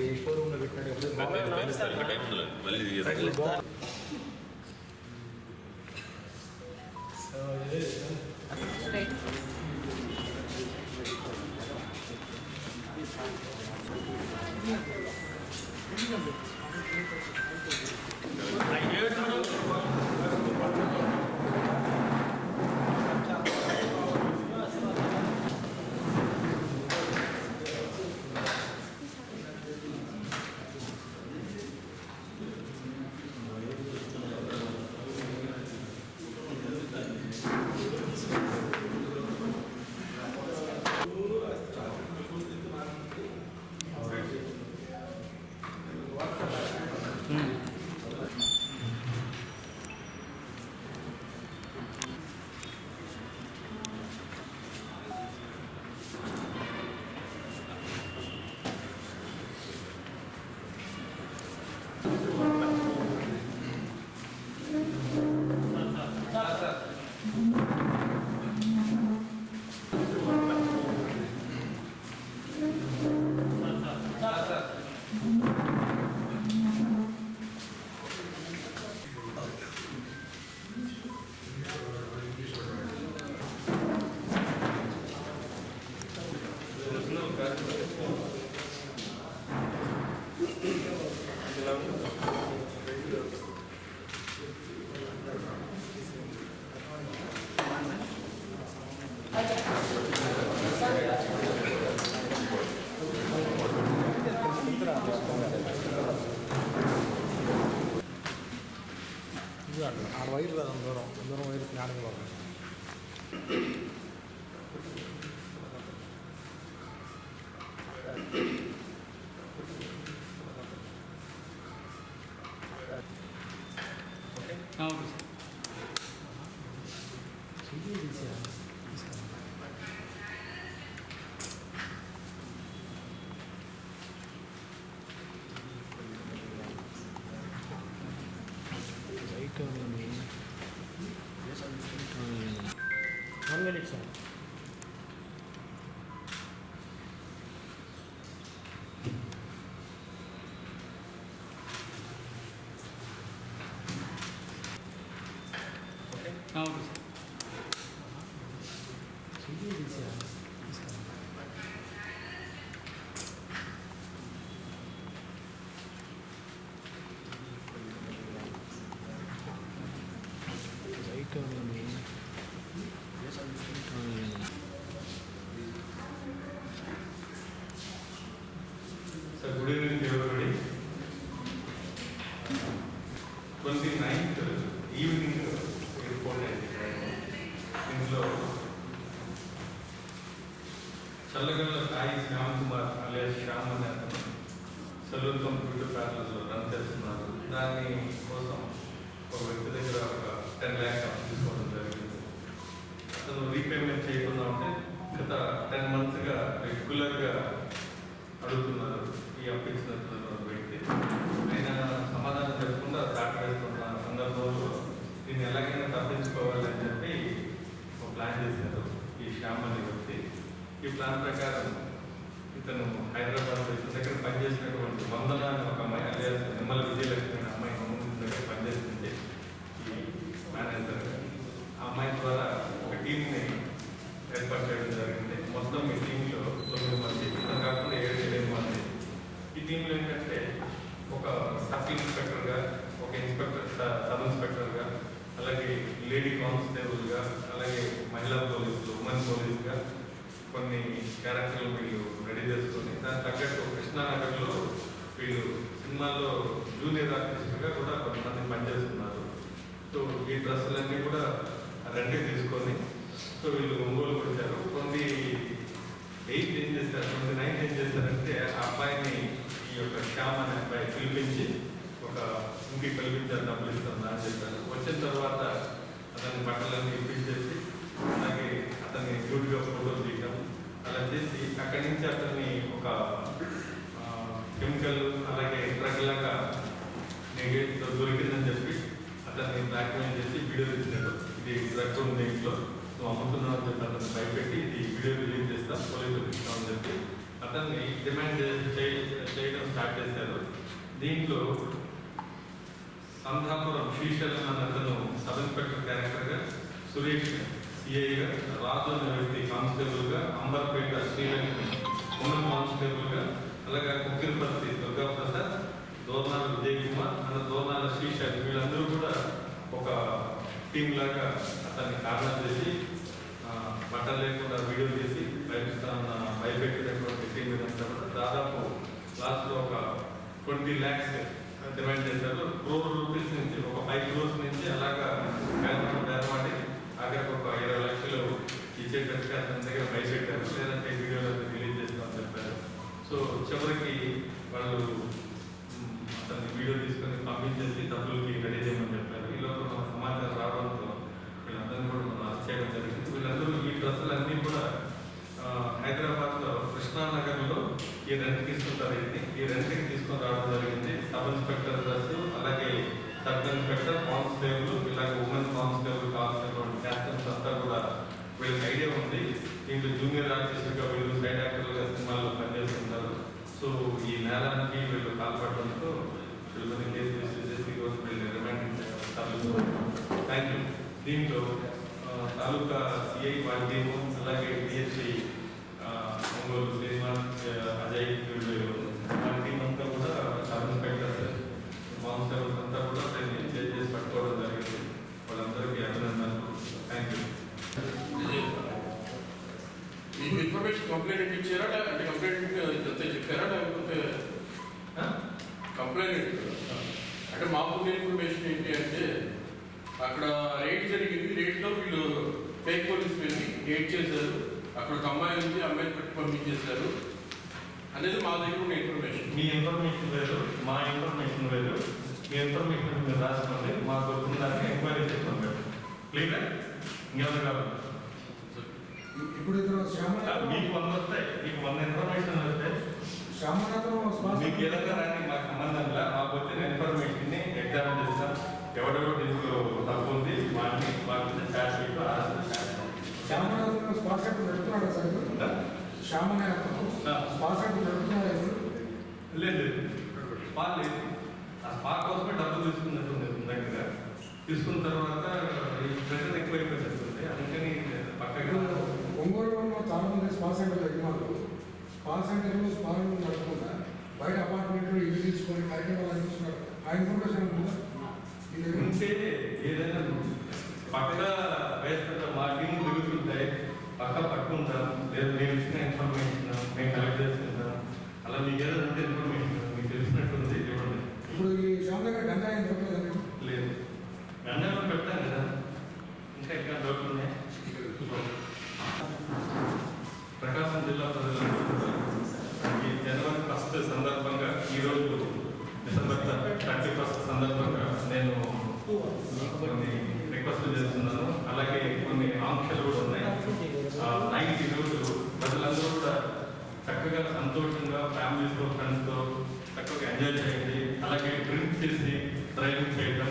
కొద్దిగా తగ్గియండి షోరూమ్లో పెట్టినట్టు 그렇죠. 나오고 있어요. Ça voulait ఈ ప్లాన్ ప్రకారం ఇతను హైదరాబాద్ ఇతని దగ్గర పనిచేసినటువంటి వందన అనే ఒక అమ్మాయి అదే నిమ్మల విజయలక్ష్మి అనే అమ్మాయి మమ్మల్ని దగ్గర పనిచేస్తుంది ఈ మేనేజర్ ఆ అమ్మాయి ద్వారా ఒక టీంని ఏర్పాటు చేయడం జరిగింది. మొత్తం ఈ టీంలో తొమ్మిది మంది ఇతను కాకుండా ఏడు ఎనిమిది మంది. ఈ టీంలో ఏంటంటే ఒక సబ్ ఇన్స్పెక్టర్గా ఒక ఇన్స్పెక్టర్ సబ్ ఇన్స్పెక్టర్గా అలాగే లేడీ కానిస్టేబుల్గా అలాగే మహిళా పోలీసులు ఉమెన్ పోలీసుగా కొన్ని క్యారెక్టర్లు వీళ్ళు రెడీ చేసుకొని దానికి తగ్గట్టు కృష్ణానగర్లో వీళ్ళు సినిమాల్లో జూనియర్ ఆర్టిస్ట్గా కూడా కొంతమంది పనిచేస్తున్నారు. సో ఈ డ్రెస్సులన్నీ కూడా రెండే తీసుకొని సో వీళ్ళు ఒంగోలు వచ్చారు కొన్ని ఎయిత్ ఏం చేస్తారు ట్వంటీ నైన్ ఏం చేస్తారంటే ఆ అబ్బాయిని ఈ యొక్క శ్యామ్ అనే అబ్బాయి పిలిపించి ఒక ఇంటికి పిలిపించారు డబ్బులు ఇస్తుందా అని చెప్పారు. వచ్చిన తర్వాత అతని బట్టలన్నీ ఇప్పించేసి అలాగే అతన్ని డ్యూటీగా ఫోటోలు తీయడం అలా చేసి అక్కడి నుంచి అతన్ని ఒక కెమికల్ అలాగే డ్రగ్ లాగా నెగేటివ్ దొరికిందని చెప్పి అతన్ని బ్లాక్మెయిల్ చేసి వీడియో తీసినాడు ఇది డ్రగ్ సో ఇంట్లో చెప్పి అతను భయపెట్టి ఇది వీడియో రిలీజ్ చేస్తా పోలీసులు ఇస్తామని చెప్పి అతన్ని డిమాండ్ చేయ- చేయడం స్టార్ట్ చేశారు. దీంట్లో సంధాపురం శ్రీశైలం అన్న అతను సబ్ ఇన్స్పెక్టర్ క్యారెక్టర్గా సురేష్ సిఐగా రాజు అనే వ్యక్తి కానిస్టేబుల్గా అంబర్పేట శ్రీలక్ష్మి ఉమెన్ కానిస్టేబుల్గా అలాగే కుక్కిరిపర్తి దుర్గా ప్రసాద్ దోర్నాల విజయ్ కుమార్ అన్న దోర్నాల శ్రీశైలం. వీళ్ళందరూ కూడా ఒక టీం లాగా అతన్ని కారణం చేసి బట్టలు లేకుండా వీడియో తీసి భయపిస్తాన్న భయపెట్టేటటువంటి టీం ఇదంతా కూడా దాదాపు లాస్ట్లో ఒక ట్వంటీ ల్యాక్స్ డిమాండ్ చేశారు. క్రోర్ రూపీస్ నుంచి ఒక ఫైవ్ క్రోర్స్ నుంచి అలాగా బేరం బేరమాడి ఆఖరికి ఒక ఇరవై లక్షలు ఇచ్చేటట్టుగా అతని దగ్గర భయపెట్టారు లేదంటే వీడియోలో రిలీజ్ చేస్తామని చెప్పారు. సో చివరికి వాళ్ళు అతన్ని వీడియో తీసుకొని పంపించేసి డబ్బులకి రెడీ చేయమని చెప్పారు ఈ లోపల మన సమాచారం రావడంతో వీళ్ళందరినీ కూడా మనం అరెస్ట్ చేయడం జరిగింది వీళ్ళందరూ ఈ డ్రెస్సులు అన్నీ కూడా ఆ, హైదరాబాద్లో కృష్ణానగర్లో ఈ రెంట్ తీసుకుంటారు ఇది ఈ రెంట్కి తీసుకొని రావడం జరిగింది. సబ్ ఇన్స్పెక్టర్ డ్రెస్ అలాగే సబ్ ఇన్స్పెక్టర్ కానిస్టేబుల్ ఇలాగే ఉమెన్ కానిస్టేబుల్ కానిస్టేబుల్ క్యాప్టెన్స్ అంతా కూడా వీళ్ళకి ఐడియా ఉంది. దీంట్లో జూనియర్ ఆర్టిస్ట్గా వీళ్ళు సైడ్ యాక్టర్లుగా సినిమాల్లో పనిచేస్తున్నారు సో ఈ నేరానికి వీళ్ళు పాల్పడడంతో వీళ్ళని కేసు రిజిస్టర్ చేసి ఈరోజు వీళ్ళు రిమాండ్ థ్యాంక్ యూ దీంట్లో తాలూకా సిఐ వాళ్ళ అలాగే డిఎస్పి ఒంగోలు శ్రీనివాస్ అజయ్ వీళ్ళు వాళ్ళ టీం అంతా కూడా సబ్ ఇన్స్పెక్టర్స్ కానిస్టేబుల్స్ అంతా కూడా దీన్ని చేంజ్ చేసి పట్టుకోవడం జరిగింది. వాళ్ళందరికీ అభినందనలు. థ్యాంక్ యూ ఇన్ఫర్మేషన్ కంప్లైంట్ ఇచ్చారా? అంటే కంప్లైంట్ చెప్పారా? లేకపోతే కంప్లైంట్ అంటే మాకు ఇన్ఫర్మేషన్ ఏంటి అంటే అక్కడ రైడ్ జరిగింది. రైడ్లో వీళ్ళు ఫేక్ పోలీస్ వెళ్ళి రేడ్ చేశారు. అక్కడ ఒక అమ్మాయి ఉంది అమ్మాయిని పెట్టి పంపించేశారు అనేది మా దగ్గర ఉన్న ఇన్ఫర్మేషన్ మీ ఇన్ఫర్మేషన్ వేరు మా ఇన్ఫర్మేషన్ వేరు మీ ఇన్ఫర్మేషన్ మీరు రాసుకోండి మాకు వచ్చిందాన్ని ఎంక్వైరీ చేసుకోండి క్లియర్ ఇంకెవరు కావాలి? ఇప్పుడు ఇద్దరు శ్యామనాథం మీకు వంద వస్తాయి. మీకు వంద ఇన్ఫర్మేషన్ వస్తే శ్యామనాథం శ్వాస మీకు ఏదైనా రాని మాకు సంబంధం లేదు మాకు వచ్చిన ఇన్ఫర్మేషన్ని ఎగ్జామిన్ చేస్తాం. ఎవడెవడో దీంట్లో తప్పు ఉంది వాటిని వాటి చాట్ షీట్ శ్యామనాథం శ్వాస నడుపుతున్నాడు సార్ నడుపుతున్నాడు ఇప్పుడు? లేదు స్పా లేదు. ఆ స్పా కోసమే డబ్బులు తీసుకున్నట్టు ఉంది దగ్గర తీసుకున్న తర్వాత ఈ ప్రెషర్ ఎక్కువైపోతుంది అందుకని పక్కగా ఒంగోలులో చాలా మంది స్పా సెంటర్ యజమానులు స్పా సెంటర్లో స్పా నడపకుండా బయట అపార్ట్మెంట్లో ఇల్లు తీసుకొని కార్యక్రమాలు అందిస్తున్నారు ఆ ఇన్ఫర్మేషన్ మీ దగ్గర ఉంటే ఏదైనా పక్క వేస్తుంటే మా టీం దిగుతుంటాయి పక్క పట్టుకుంటాం లేదు మేము ఇచ్చిన ఇన్ఫర్మేషన్ మేము కలెక్ట్ చేసుకుంటాం అలా మీకు ఏదైనా ఉంటే ఇన్ఫర్మేషన్ మీకు తెలిసినట్టుంది ఇవ్వండి ఇప్పుడు ఈ శ్యామ దగ్గర గంజాయి దొరకలేదండి లేదు గండంలో పెడతాం కదా ఇంకా ఇంకా డౌట్లు ఉన్నాయి ప్రకాశం జిల్లా ప్రజలందరూ ఈ జనవరి ఫస్ట్ సందర్భంగా ఈరోజు డిసెంబర్ థర్టీ ఫస్ట్ సందర్భంగా నేను కొన్ని రిక్వెస్ట్ చేస్తున్నాను అలాగే కొన్ని ఆంక్షలు కూడా ఉన్నాయి ఆ, నైట్ ఈరోజు ప్రజలందరూ కూడా చక్కగా సంతోషంగా ఫ్యామిలీస్తో ఫ్రెండ్స్తో చక్కగా ఎంజాయ్ చేయండి అలాగే డ్రింక్ చేసి డ్రైవింగ్ చేయడం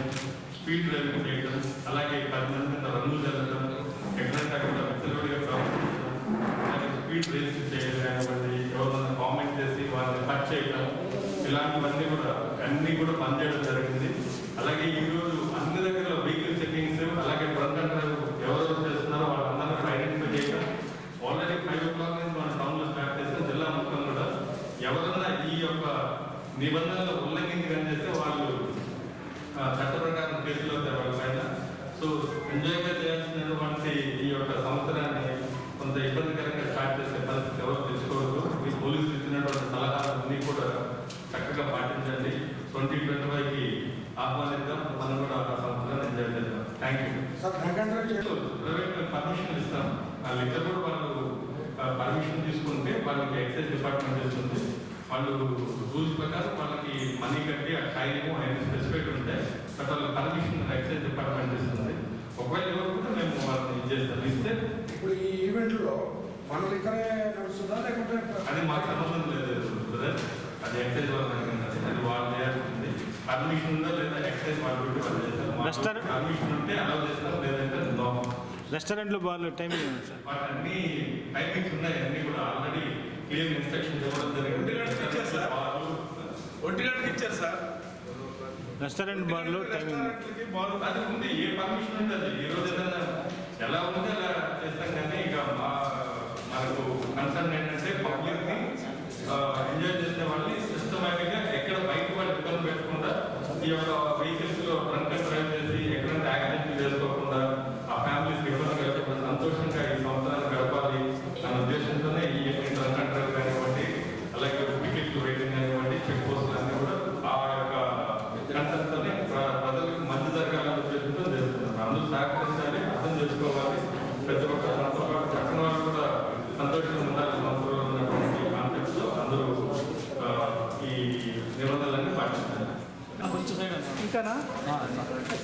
స్పీడ్ చేయడం అలాగే పది మంది రంగులు చల్లడం ఎక్కడంటే అక్కడ విచ్చలవిడిగా ప్రవర్తించడం అలాగే స్పీడ్ రేసింగ్ చేయడం కానివ్వండి ఎవరైనా కామెంట్ చేసి వాళ్ళని కట్ చేయడం ఇలాంటివన్నీ కూడా అన్నీ కూడా పనిచేయడం జరిగింది. అలాగే ఈ రోజు అన్ని దగ్గర వెహికల్ చెకింగ్స్ అలాగే డ్రంక్ అండ్ చేస్తున్నారో వాళ్ళందరూ కూడా ఐడెంటిఫై చేయడం. ఆల్రెడీ ఫైవ్ ఓ క్లాక్ నుంచి మన టౌన్లో స్టార్ట్ చేస్తే జిల్లా మొత్తం కూడా ఎవరన్నా ఈ యొక్క నిబంధనలు ఉల్లంఘించడం చేస్తే వాళ్ళు చట్ట ప్రకారం కేసులో వాళ్ళ పైన సో ఎంజాయ్గా చేయాల్సినటువంటి ఈ యొక్క సంవత్సరాన్ని కొంత ఇబ్బందికరంగా స్టార్ట్ చేసే పరిస్థితి ఎవరు తెచ్చుకోవద్దు మీ పోలీసులు ఇచ్చినటువంటి సలహాలన్నీ కూడా చక్కగా పాటించండి. ట్వంటీ ట్వంటీ ఫైవ్కి ఆహ్వానిద్దాం. మనం కూడా ఆ సంవత్సరాన్ని ఎంజాయ్ చేద్దాం. థ్యాంక్ యూ ప్రైవేట్ పర్మిషన్ ఇస్తాం. ఆ లెక్క కూడా వాళ్ళు పర్మిషన్ తీసుకుంటే వాళ్ళకి ఎక్సైజ్ డిపార్ట్మెంట్ ఇస్తుంది. వాళ్ళు రూల్స్ ప్రకారం వాళ్ళకి మనీ కట్టి ఆ టైము అవన్నీ స్పెసిఫైడ్ ఉంటాయి బట్ వాళ్ళకి పర్మిషన్ ఎక్సైజ్ డిపార్ట్మెంట్ ఇస్తుంది ఒకవేళ ఎవరు కూడా మేము వాళ్ళని ఇది చేస్తాం. ఇస్తే ఇప్పుడు ఈ ఈవెంట్లో మన ఇక్కడే నడుస్తుందా లేకుంటే అది మాకు సంబంధం లేదు బ్రదర్ అది ఎక్సైజ్ వాళ్ళ దగ్గర ఉన్నది అది వాళ్ళు చేయాల్సింది. పర్మిషన్ ఉందా లేదా ఎక్సైజ్ వాళ్ళు చేస్తారు. పర్మిషన్ ఉంటే అలౌ చేస్తాం. లేదంటే నో రెస్టారెంట్లో బార్లు టైమింగ్ ఉంది సార్ అన్ని టైమింగ్స్ ఉన్నాయి. అన్ని కూడా ఆల్రెడీ క్లియర్ ఇన్స్ట్రక్షన్స్ ఇవ్వడం ఒంటి గంటకి ఇచ్చారు సార్. బార్లు, ఒంటి గంటకి ఇచ్చారు సార్. రెస్టారెంట్ బార్లో టైమింగ్. అది ఉంది ఏ పర్మిషన్ ఉంటే అది ఈ రోజు ఏదైనా ఎలా ఉంటే అలా చేస్తాం కానీ ఇక మా మనకు కన్సర్న్ ఏంటంటే పబ్లిక్ని ఎంజాయ్ చేసే వాళ్ళని సిస్టమేటిక్గా ఎక్కడ బయట వాళ్ళు ఇబ్బంది పెట్టకుండా ఈ యొక్క వెహికల్స్లో అండ్ డ్రైవ్ చేసి ఎక్కడంటే యాక్సిడెంట్ చేసుకోకుండా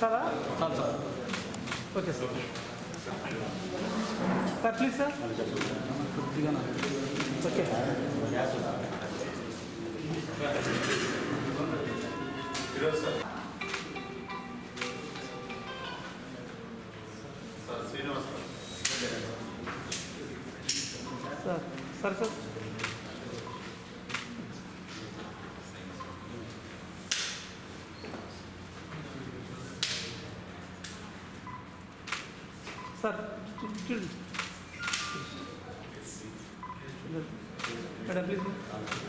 సారా okay sir sir please sir okay sir sir sir sir student. Madam, please.